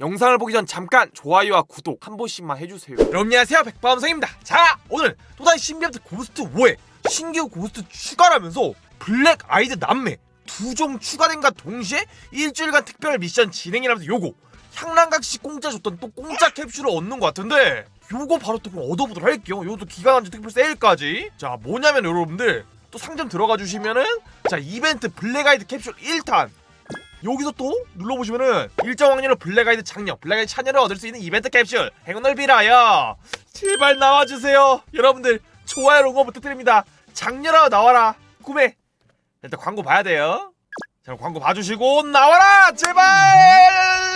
영상을 보기 전 잠깐 좋아요와 구독 한 번씩만 해주세요. 여러분 안녕하세요 백범성입니다. 자 오늘 또다시 신비한트 고스트 5에 신규 고스트 추가라면서 블랙 아이드 남매 두 종 추가된과 동시에 일주일간 특별 미션 진행이라면서 요거 향랑각시 공짜 줬던 또 공짜 캡슐을 얻는 것 같은데 요거 바로 또 그럼 얻어보도록 할게요. 요것도 기간한지 특별 세일까지. 자 뭐냐면 여러분들 또 상점 들어가 주시면은 자 이벤트 블랙 아이드 캡슐 1탄 여기서 또 눌러보시면은 일정 확률로 블랙아이드 장려, 블랙아이드 찬열을 얻을 수 있는 이벤트 cap슐 행운을 빌하여 제발 나와주세요. 여러분들 좋아요 응원 부탁드립니다. 장렬아 나와라. 구매. 일단 광고 봐야 돼요. 자 광고 봐주시고 나와라! 제발!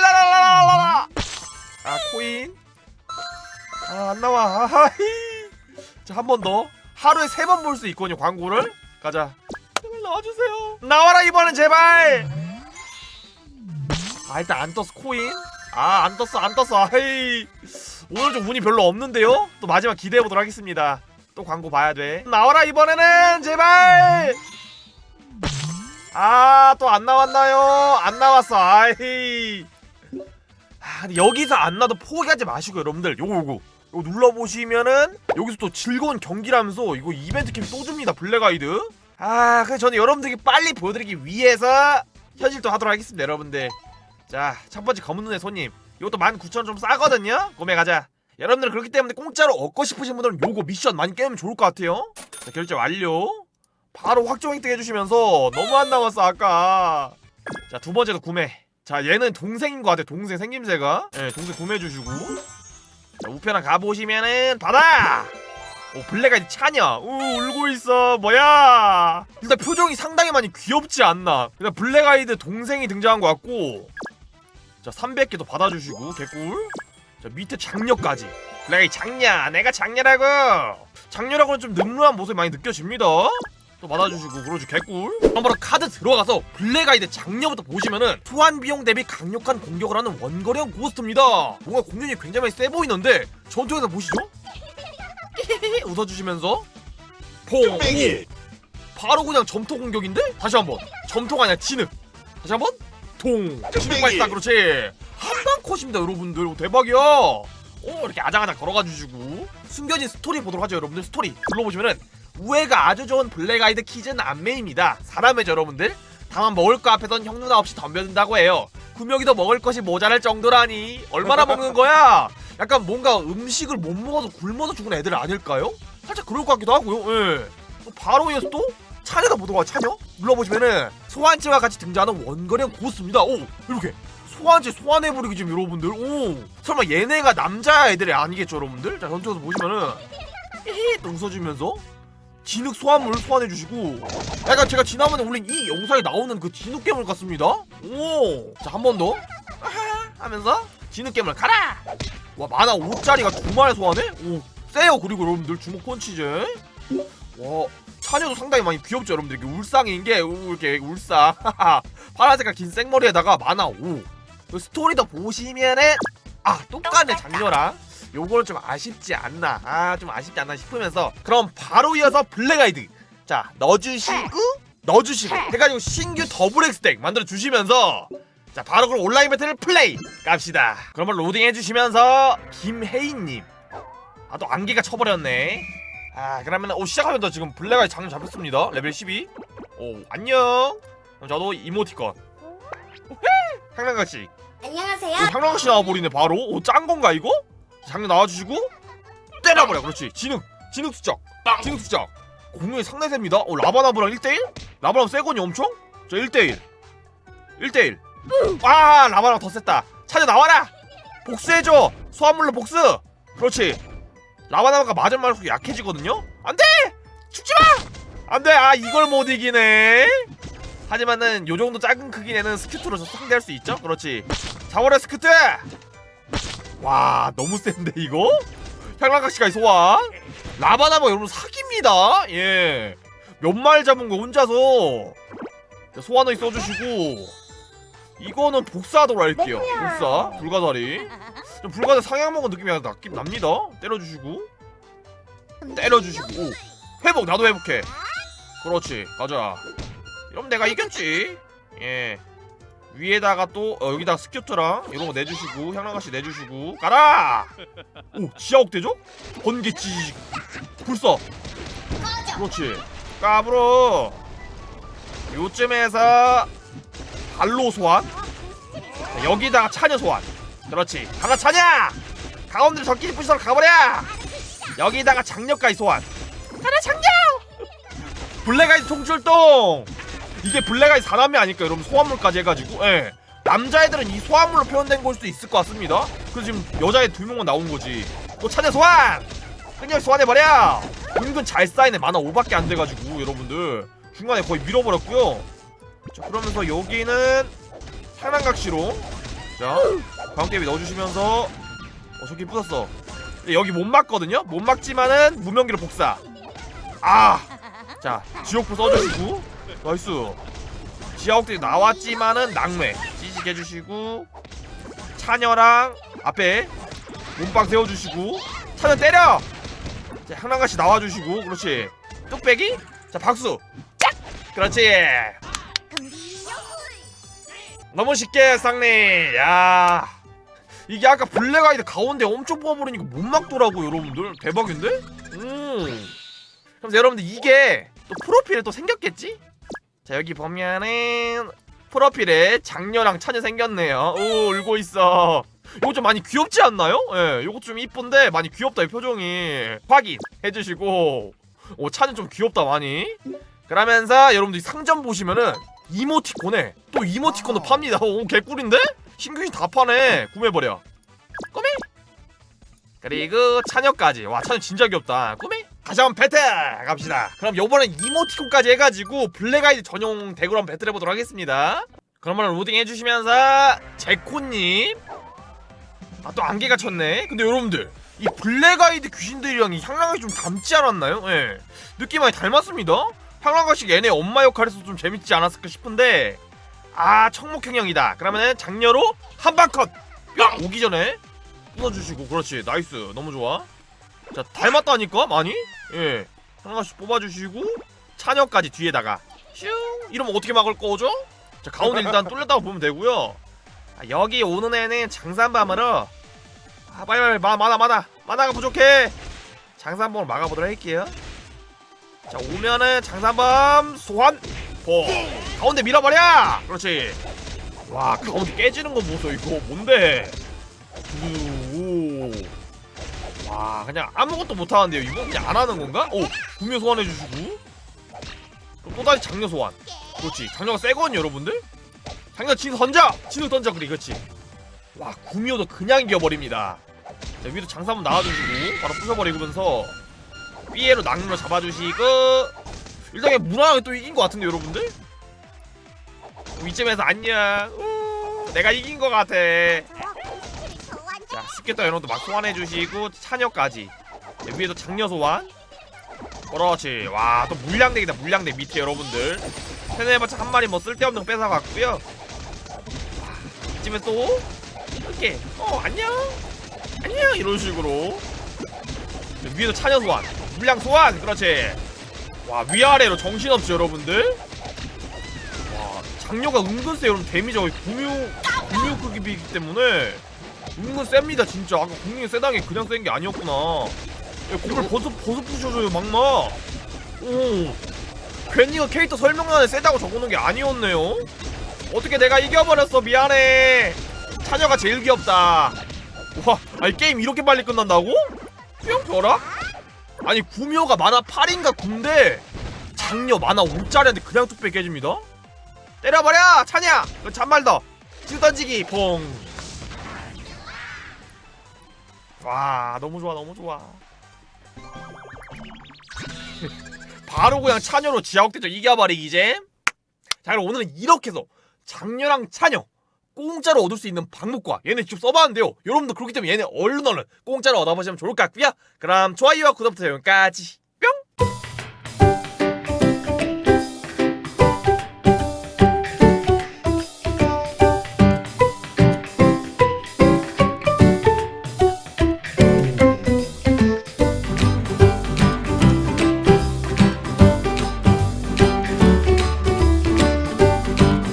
라라라라라 아 코인. 아 안 나와. 아하이 자한 번 더. 하루에 세 번 볼 수 있거든요 광고를. 가자. 제발 나와주세요. 나와라 이번엔 제발 아 일단 안 떴어 코인? 아 안 떴어 안 떴어 아이. 오늘 좀 운이 별로 없는데요? 또 마지막 기대해 보도록 하겠습니다. 또 광고 봐야 돼. 나와라 이번에는! 제발! 아 또 안 나왔나요? 안 나왔어. 아이. 아 근데 여기서 안 나도 포기하지 마시고 여러분들. 요거 요거. 요거 눌러보시면은 여기서 또 즐거운 경기라면서 이거 이벤트 캡또 줍니다 블랙아이드. 아 그래서 저는 여러분들께 빨리 보여드리기 위해서 현실도 하도록 하겠습니다 여러분들 자, 첫 번째 검은 눈의 손님. 이것도 19,000원 좀 싸거든요? 구매 가자. 여러분들 그렇기 때문에 공짜로 얻고 싶으신 분들은 요거 미션 많이 깨면 좋을 것 같아요. 자, 결제 완료. 바로 확정 획득 해주시면서 너무 안 나왔어, 아까. 자, 두 번째도 구매. 자, 얘는 동생인 것 같아, 동생 생김새가. 예, 동생 구매해주시고. 자, 우편함 가보시면은, 받아! 오, 블랙아이드 차냐? 우, 울고 있어. 뭐야? 일단 표정이 상당히 많이 귀엽지 않나? 일단 블랙아이드 동생이 등장한 것 같고, 자 300개도 받아주시고 개꿀. 자 밑에 장녀까지. 블랙이 장녀 내가 장녀라고. 장녀라고는 좀 늠름한 모습이 많이 느껴집니다. 또 받아주시고 그러지 개꿀. 그럼 바로 카드 들어가서 블랙아이드 장녀부터 보시면은 소환 비용 대비 강력한 공격을 하는 원거리형 고스트입니다. 뭔가 공격이 굉장히 많이 세 보이는데 전투에서 보시죠? 웃어주시면서. 퐁. 바로 그냥 점토 공격인데? 다시 한번. 점토가 아니라 진흙. 다시 한번 통. 진흙 발사 그렇지. 한방 컷입니다 여러분들. 오, 대박이야 오 이렇게 아장아장 걸어가 주시고. 숨겨진 스토리 보도록 하죠 여러분들. 스토리. 눌러보시면은 우애가 아주 좋은 블랙 아이드 키즈 남매입니다. 사람이죠 여러분들. 다만 먹을 거 앞에선 형 누나 없이 덤벼든다고 해요. 구명이도 먹을 것이 모자랄 정도라니. 얼마나 먹는 거야? 약간 뭔가 음식을 못 먹어서 굶어서 죽은 애들 아닐까요? 살짝 그럴 것 같기도 하고요. 예. 또 바로 이어서 또 차녀가 보도록 차녀? 눌러보시면은 소환지와 같이 등장하는 원거리형 고스입니다. 오 이렇게 소환지 소환해버리기 지금 여러분들. 오 설마 얘네가 남자 애들이 아니겠죠 여러분들? 자 전투에서 보시면은 히히 또 웃어주면서 진흙 소환물 소환해주시고 약간 제가 지난번에 올린 이 영상에 나오는 그 진흙 괴물 같습니다. 오 자 한 번 더. 하면서 진흙 괴물 가라. 와 만화 5짜리가 두 마리 소환해? 오 세요 그리고 여러분들 주먹 펀치제. 와 차녀도 상당히 많이 귀엽죠 여러분들. 이렇게 울상인 게 우, 이렇게 울상. 파란 색깔 긴 생머리에다가 만화 5그 스토리도 보시면은 아 똑같네 장녀랑. 요거는 좀 아쉽지 않나. 아 좀 아쉽지 않나 싶으면서. 그럼 바로 이어서 블랙아이드. 자 넣어주시고 넣어주시고. 해가지고 신규 더블 엑스덱 만들어 주시면서. 자 바로 그럼 온라인 배틀 플레이 갑시다. 그러면 로딩 해주시면서 김혜인님. 아 또 안개가 쳐버렸네 아 그러면 오 시작하면 더 지금 블랙아이 장르 잡혔습니다. 레벨 12 오 안녕. 그럼 저도 이모티콘. 향랑가씨 안녕하세요. 오 향랑가씨 나와버리네 바로. 오 짠건가 이거? 장르 나와주시고. 때려버려. 그렇지. 진흙. 진흙 수적. 진흙 수적. 공룡이 상당히 셉니다. 오 라바나브랑 1대1? 라바나브 세거니 엄청? 저 1대1 1대1 아 라바나브 더 셌다. 찾아 나와라. 복수해줘. 소환물로 복수. 그렇지 라바나바가 맞은 말수록 약해지거든요? 안돼! 죽지마! 안돼! 아 이걸 못 이기네 하지만은 요정도 작은 크기 내는 스큐트로 상대할 수 있죠? 그렇지 자월의 스큐트! 와 너무 센데 이거? 향락각시가 소환 라바나바 여러분 사기입니다 예몇 마리 잡은 거 혼자서 자, 소환을 써주시고 이거는 복사하도록 할게요 복사 불가사리 좀 불가사 상향 먹은 느낌이 나, 납니다. 때려주시고. 때려주시고. 오 회복 나도 회복해. 그렇지 가자. 이러면 내가 이겼지. 예. 위에다가 또 어, 여기다가 스큐트랑 이런 거 내주시고 향랑가시 내주시고. 가라! 오 지하옥 대죠? 번개 찌직 불써. 그렇지. 까불어. 요쯤에서 발로 소환. 자, 여기다가 차녀 소환 그렇지. 가라 차냐? 가운데 적끼리 부시러 가버려! 여기다가 장력까지 소환. 가라 장력 블랙아이즈 통출동! 이게 블랙아이즈 4남매 아닐까 여러분? 소환물까지 해가지고. 예. 남자애들은 이 소환물로 표현된 걸 수도 있을 것 같습니다. 그래서 지금 여자애 두 명만 나온 거지. 또 차내 소환! 그냥 소환해버려! 은근 잘 쌓이네. 만화 5밖에 안 돼가지고 여러분들. 중간에 거의 밀어버렸고요. 자 그러면서 여기는 상랑각시로. 자 광대비 넣어주시면서 어 저기 근데 여기 못 막거든요? 못 막지만은 무명기로 복사. 아 자 지옥불 써주시고. 나이스. 지하옥들이 나왔지만은 낙뢰. 찌직 해주시고. 차녀랑 앞에 몸빵 세워주시고. 차녀 때려! 자 향랑같이 나와주시고. 그렇지. 뚝배기? 자 박수. 짝! 그렇지. 너무 쉽게 쌍리. 야 이게 아까 블랙아이드 가운데 엄청 뽑아버리니까 못 막더라고 여러분들. 대박인데? 음. 그럼 여러분들 이게 또 프로필에 또 생겼겠지? 자 여기 보면은 프로필에 장녀랑 차녀 생겼네요. 오 울고 있어. 이거 좀 많이 귀엽지 않나요? 예, 이거 좀 이쁜데 많이 귀엽다 이 표정이. 확인 해주시고. 오 차는 좀 귀엽다 많이. 그러면서 여러분들 상점 보시면은 이모티콘에 또 이모티콘도 팝니다. 오 개꿀인데? 신규신 다 파네. 구매해버려. 꾸미! 그리고 차녀까지. 와 차녀 진짜 귀엽다. 꾸미! 다시 한번 배틀! 갑시다. 그럼 요번엔 이모티콘까지 해가지고 블랙아이드 전용 덱으로 한번 배틀해보도록 하겠습니다. 그러면 로딩 해주시면서 제코님. 아 또 안개가 쳤네. 근데 여러분들 이 블랙아이드 귀신들이랑 이 향랑이 좀 닮지 않았나요? 예. 느낌 많이 닮았습니다. 향랑가식 얘네 엄마 역할에서 좀 재밌지 않았을까 싶은데 아 청목형형이다. 그러면은 장녀로 한방컷 야 오기 전에 끊어주시고. 그렇지. 나이스. 너무 좋아. 자 닮았다니까 많이? 예. 하나씩 뽑아주시고 차녀까지 뒤에다가 슝! 이러면 어떻게 막을 거죠? 자 가운데 일단 뚫렸다고 보면 되고요. 아, 여기 오는 애는 장산밤으로. 아 빨리 빨리 마, 마나 마나 마나가 부족해. 장산밤으로 막아보도록 할게요. 자 오면은 장산밤 소환 보 가운데 밀어버려! 그렇지. 와 가운데 깨지는 거 보소 이거. 뭔데? 오. 와 그냥 아무것도 못하는데요. 이거 그냥 안 하는 건가? 오 구미 소환해 주시고. 그럼 또다시 장녀 소환. 그렇지. 장녀가 세거든요 여러분들? 장녀 진 던져! 진을 던져 그래 그렇지. 와 구미호도 그냥 이겨버립니다. 자 위로 장사 한번 나와주시고 바로 부셔버리면서 삐에로 낙로 잡아주시고 일단 그냥 무난하게 또 이긴 것 같은데 여러분들? 이쯤에서 안녕. 우, 내가 이긴 것 같아. 자 스케터 연호도 막 소환해주시고 차녀까지. 자, 위에도 장녀 소환. 그렇지. 와 또 물량덱이다 물량덱 밑에 여러분들. 세네해봤자 한 마리 뭐 쓸데없는 거 뺏어갔고요. 와, 이쯤에 또 이렇게 어 안녕. 안녕. 이런 식으로. 자, 위에도 차녀 소환. 물량 소환. 그렇지 와 위아래로 정신없지 여러분들? 와 장녀가 은근 세 여러분. 데미지가 구묘 구묘 크기이기 때문에. 은근 셉니다 진짜. 아까 공룡이 세다는 게 그냥 센 게 아니었구나. 야, 공을 버섯 버섯 부셔줘요 막마. 오. 괜히 이거 캐릭터 설명란에 세다고 적어놓은 게 아니었네요. 어떻게 내가 이겨버렸어 미안해. 차녀가 제일 귀엽다. 와 아니 게임 이렇게 빨리 끝난다고? 뿅 벼락? 아니 구묘가 만화 8인가 9인데 장녀 만화 5짜리한테 그냥 뚝배 깨집니다? 때려버려 차냐 그 잔말 더찌 던지기 퐁와 너무 좋아 너무 좋아. 바로 그냥 차녀로 지하옥대죠. 이겨버리기 이제. 자 그럼 오늘은 이렇게 해서 장녀랑 차녀 공짜로 얻을 수 있는 방법과 얘네 직접 써봤는데요. 여러분도 그렇기 때문에 얘네 얼른 얼른 공짜로 얻어보시면 좋을 것 같고요. 그럼 좋아요와 구독부터 여기까지